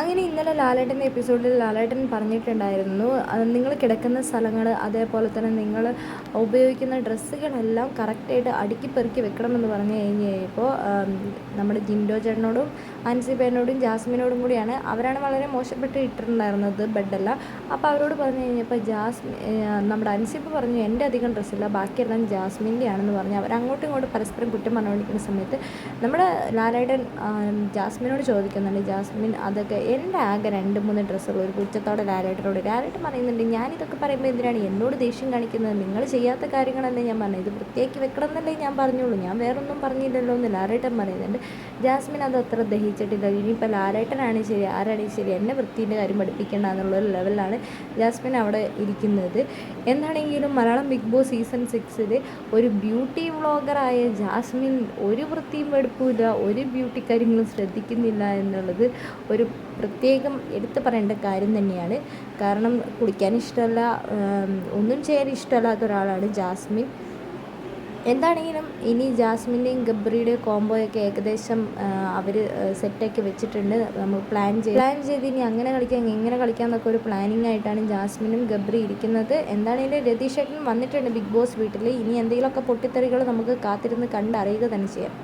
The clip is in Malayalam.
അങ്ങനെ ഇന്നലെ ലാലേട്ടന്റെ എപ്പിസോഡിൽ ലാലേട്ടൻ പറഞ്ഞിട്ടുണ്ടായിരുന്നു നിങ്ങൾ കിടക്കുന്ന സ്ഥലങ്ങൾ അതേപോലെ തന്നെ നിങ്ങൾ ഉപയോഗിക്കുന്ന ഡ്രസ്സുകളെല്ലാം കറക്റ്റായിട്ട് അടുക്കി പെറുക്കി വെക്കണമെന്ന് പറഞ്ഞു കഴിഞ്ഞ് കഴിഞ്ഞപ്പോൾ നമ്മുടെ ജിൻഡോ ചേട്ടനോടും അൻസിബേനോടും ജാസ്മിനോടും കൂടിയാണ് അവരാണ് വളരെ മോശപ്പെട്ട് ഇട്ടിട്ടുണ്ടായിരുന്നത് ബെഡെല്ലാം. അപ്പോൾ അവരോട് പറഞ്ഞു കഴിഞ്ഞപ്പോൾ ജാസ്മി നമ്മുടെ അൻസിബ് പറഞ്ഞു എന്റെ അധികം ഡ്രസ്സില്ല ബാക്കിയെല്ലാം ജാസ്മിന്റെ ആണെന്ന് പറഞ്ഞു. അവർ അങ്ങോട്ടും ഇങ്ങോട്ടും പരസ്പരം കുറ്റം പറഞ്ഞുകൊണ്ടിരിക്കുന്ന സമയത്ത് നമ്മുടെ ലാലേട്ടൻ ജാസ്മിനോട് ചോദിക്കുന്നുണ്ട് ജാസ്മിൻ അതൊക്കെ എന്റെ ആകെ രണ്ട് മൂന്ന് ഡ്രസ്സുകൾ ഒരു പുച്ഛത്തോടെ ലാലേട്ടനോട്. ലാലേട്ടൻ പറയുന്നുണ്ട് ഞാനിതൊക്കെ പറയുമ്പോൾ എന്തിനാണ് എന്നോട് ദേഷ്യം കാണിക്കുന്നത്? നിങ്ങൾ ചെയ്യാത്ത കാര്യങ്ങളല്ലേ ഞാൻ പറഞ്ഞത്. ഇത് വൃത്തിയാക്കി വെക്കണം എന്നല്ലേ ഞാൻ പറഞ്ഞോളൂ ഞാൻ വേറൊന്നും പറഞ്ഞില്ലല്ലോ എന്ന് ലാലേട്ടൻ പറയുന്നുണ്ട്. ജാസ്മിൻ അത് അത്ര ദഹിച്ചിട്ടില്ല. ഇനിയിപ്പോൾ ലാലേട്ടനാണ് ശരി ആരാണ് ശരി? എന്നെ വൃത്തിന്റെ കാര്യം പഠിപ്പിക്കേണ്ട എന്നുള്ളൊരു ലെവലിലാണ് ജാസ്മിൻ അവിടെ ഇരിക്കുന്നത്. എന്താണെങ്കിലും മലയാളം ബിഗ് ബോസ് സീസൺ സിക്സിൽ ഒരു ബ്യൂട്ടി വ്ളോഗറായ ജാസ്മിൻ ഒരു വൃത്തിയും വെടുപ്പില്ല ഒരു ബ്യൂട്ടി കാര്യങ്ങളും ശ്രദ്ധിക്കുന്നില്ല എന്നുള്ളത് ഒരു പ്രത്യേകം എടുത്തു പറയേണ്ട കാര്യം തന്നെയാണ്. കാരണം കുളിക്കാൻ ഇഷ്ടമല്ല ഒന്നും ചെയ്യാൻ ഇഷ്ടമല്ലാത്ത ഒരാളാണ് ജാസ്മിൻ. എന്താണെങ്കിലും ഇനി ജാസ്മിന്റെയും ഗബ്രിയുടെയും കോംബോയൊക്കെ ഏകദേശം അവർ സെറ്റാക്കി വെച്ചിട്ടുണ്ട്. നമ്മൾ പ്ലാൻ ചെയ്ത് പ്ലാൻ ചെയ്ത് ഇനി അങ്ങനെ കളിക്കാം എങ്ങനെ കളിക്കാം എന്നൊക്കെ ഒരു പ്ലാനിങ് ആയിട്ടാണ് ജാസ്മിനും ഗബ്രി ഇരിക്കുന്നത്. എന്താണെങ്കിലും രതീഷേട്ടൻ വന്നിട്ടുണ്ട് ബിഗ് ബോസ് വീട്ടിൽ ഇനി എന്തെങ്കിലുമൊക്കെ പൊട്ടിത്തെറികൾ നമുക്ക് കാത്തിരുന്ന് കണ്ടറിയുക തന്നെ ചെയ്യാം.